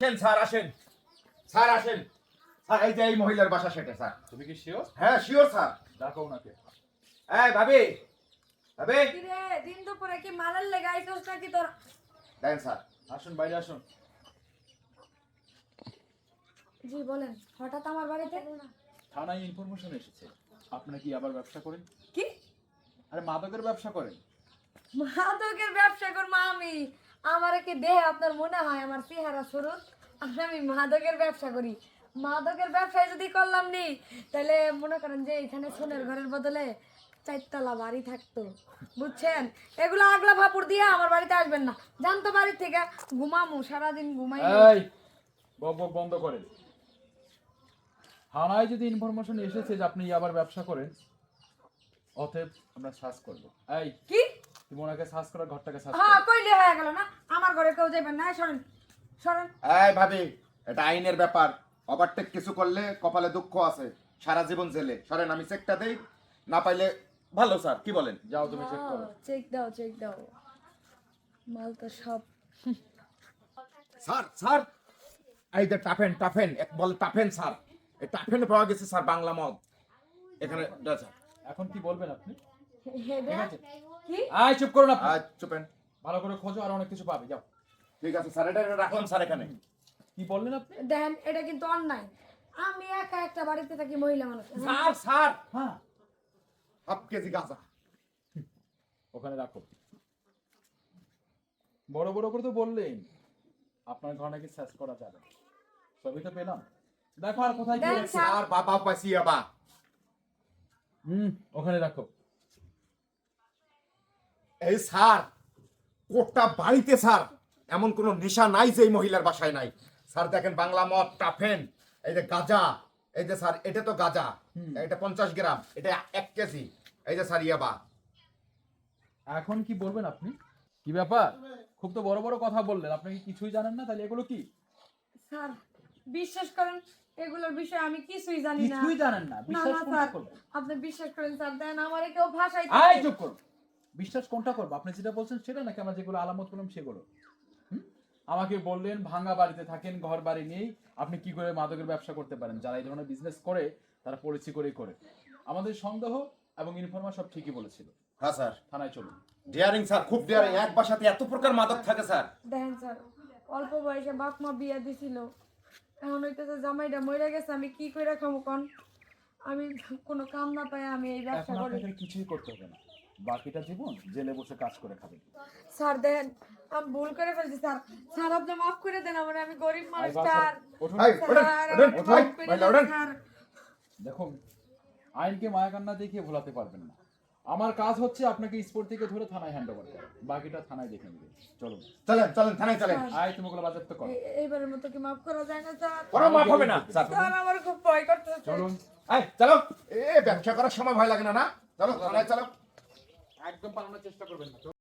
আসেন স্যার আসেন। স্যার আসেন। স্যার এই যে এই মহিলার বাসা সেটা স্যার। তুমি কি শিওর হ্যাঁ শিওর স্যার। ডাকো ওনাকে। এই ভাবি। ভাবি। কিরে দিন দুপুরে কি মালের তোর? দেন স্যার। আসুন বাইরে আসুন। জি বলেন হঠাৎ আমার বাড়িতে? থানায় ইনফরমেশন এসেছে। আপনি কি আবার ব্যবসা করেন? কি? আরে মাদকের ব্যবসা করেন। মাদকের ব্যবসা করব আমি। আমার কি দেহে আপনার মনে হয় আমার চেহারা স্বরূপ আমি মাদকের ব্যবসা করি। মাদকের ব্যবসায় যদি করলাম নি তাহলে মনে করেন যে এখানে সোনের ঘরের বদলে চারতলা বাড়ি থাকতো। বুঝছেন? এগুলো আগলা ভাপুর দিয়ে আমার বাড়িতে আসবেন না। জানতো বাড়ির থেকে ঘুমামু সারাদিন ঘুমাই এই বক বন্ধ করেন। থানায় যদি ইনফরমেশন এসেছে যে আপনি আবার ব্যবসা করেন অতএব আমরা সার্চ করব। এই কি? তুমি ওনাকে সার্চ করার ঘরটাকে সার্চ হ্যাঁ কইলে হয়ে গেল না। আমার ঘরে কেউ যাবেন না। এই ভাবি এটা আইনের ব্যাপার। ওভারটেক কিছু করলে কপালে দুঃখ আছে। সারা জীবন জেলে। সরেন আমি চেকটা দেই। না পাইলে ভালো স্যার। কি বলেন? যাও তুমি চেক করো। চেক দাও চেক দাও। মাল তো সব। Sir sir. এই যে টাফেন টাফেন। এক বল টাফেন স্যার। এই টাফেন পাওয়া গেছে স্যার বাংলা মদ। এখানে দাও, এখন কি বলবেন আপনি হেডে ঠিক আছে। কি? আয় চুপ করুন আপনি। আজ চুপেন। ভালো করে খোঁজো আর অনেক কিছু পাবে যাও। ঠিক আছে স্যার এটা এটা রাখলাম স্যার এখানে। কি বললেন আপনি? দেখেন এটা কিন্তু অন্যায়। আমি একা একটা বাড়িতে থাকি মহিলা মানুষ। Sir sir. হ্যাঁ। হাফ কেজি গাঁজা। ওখানে রাখো। বড় বড় করে তো বললেন। আপনার ঘর নাকি শেষ করা যাবে। সবই তো পেলাম। দেখো আর কোথায় দেন। স্যার। বাবা পাইছি বাবা হুম ওখানে রাখো। এই স্যার কোটটা বাড়িতে স্যার। এমন কোনো নেশা নাই যে এই মহিলার বাসায় নাই। স্যার দেখেন বাংলা মদ টাফেন এই যে গাজা এই যে স্যার এটা তো গাজা। এটা পঞ্চাশ গ্রাম এটা এক কেজি। এই যে স্যার ইয়াবা। এখন কি বলবেন আপনি? কি ব্যাপার? খুব তো বড় বড় কথা বললেন। আপনি কি কিছুই জানেন না? তাহলে এগুলো কি? স্যার বিশ্বাস করেন এগুলোর বিষয়ে আমি কিছুই জানি না। কিছুই জানেন না। বিশ্বাস আপনি বিশ্বাস করেন স্যার। দেন আমারে কেউ ভাষাই আয় চুপ করুন। বিশ্বাস কোনটা করব? আপনি যেটা বলছেন সেটা নাকি আমরা যেগুলো আলামত করলাম সেগুলো? আমাকে বললেন ভাঙা বাড়িতে থাকেন ঘর বাড়ি নেই আপনি কি করে মাদকের ব্যবসা করতে পারেন? যারা এই ধরনের বিজনেস করে তারা পরিচয় করেই করে। আমাদের সন্দেহ এবং ইনফরমেশন সব ঠিকই বলেছিল। হ্যাঁ স্যার। থানায় চলুন। ডিয়ারিং স্যার খুব ডিয়ারিং এক বাসাতে এত প্রকার মাদক থাকে স্যার। দেখেন স্যার অল্প বয়সে বাপ মা বিয়া দিছিল। এখন হইতেছে জামাইটা মরে গেছে আমি কি করে খামো কোন? আমি কোনো কাম না পাই আমি এই ব্যবসা করি। কিছুই করতে হবে না। বাকিটা জীবন জেলে বসে কাজ করে খাবেন স্যার দেন আমি ভুল করে ফেলছি স্যার। স্যার আপনি মাফ করে দেন আমার আমি গরিব মানুষ স্যার। করে দেখুন আইনকে মায়াকান্না দেখিয়ে ভোলাতে পারবেন না। আমার কাজ হচ্ছে আপনাকে স্পোর্ট থেকে ধরে থানায় হ্যান্ড ওভার করা। বাকিটা থানায় দেখে নেবে। চলুন। চলেন চলেন থানায় চলেন। আয় তুমি ওগুলো বাজাপ্ত করো। এ- এইবারের মতো কি মাফ করা যায় না স্যার? কোনো মাফ হবে না স্যার। স্যার আমার খুব ভয় করতেছে। চলুন। এই চলো। এ ব্যবসা করার সময় ভয় লাগে না না? চলো থানায় চলো। একদম পালানোর চেষ্টা করবেন না।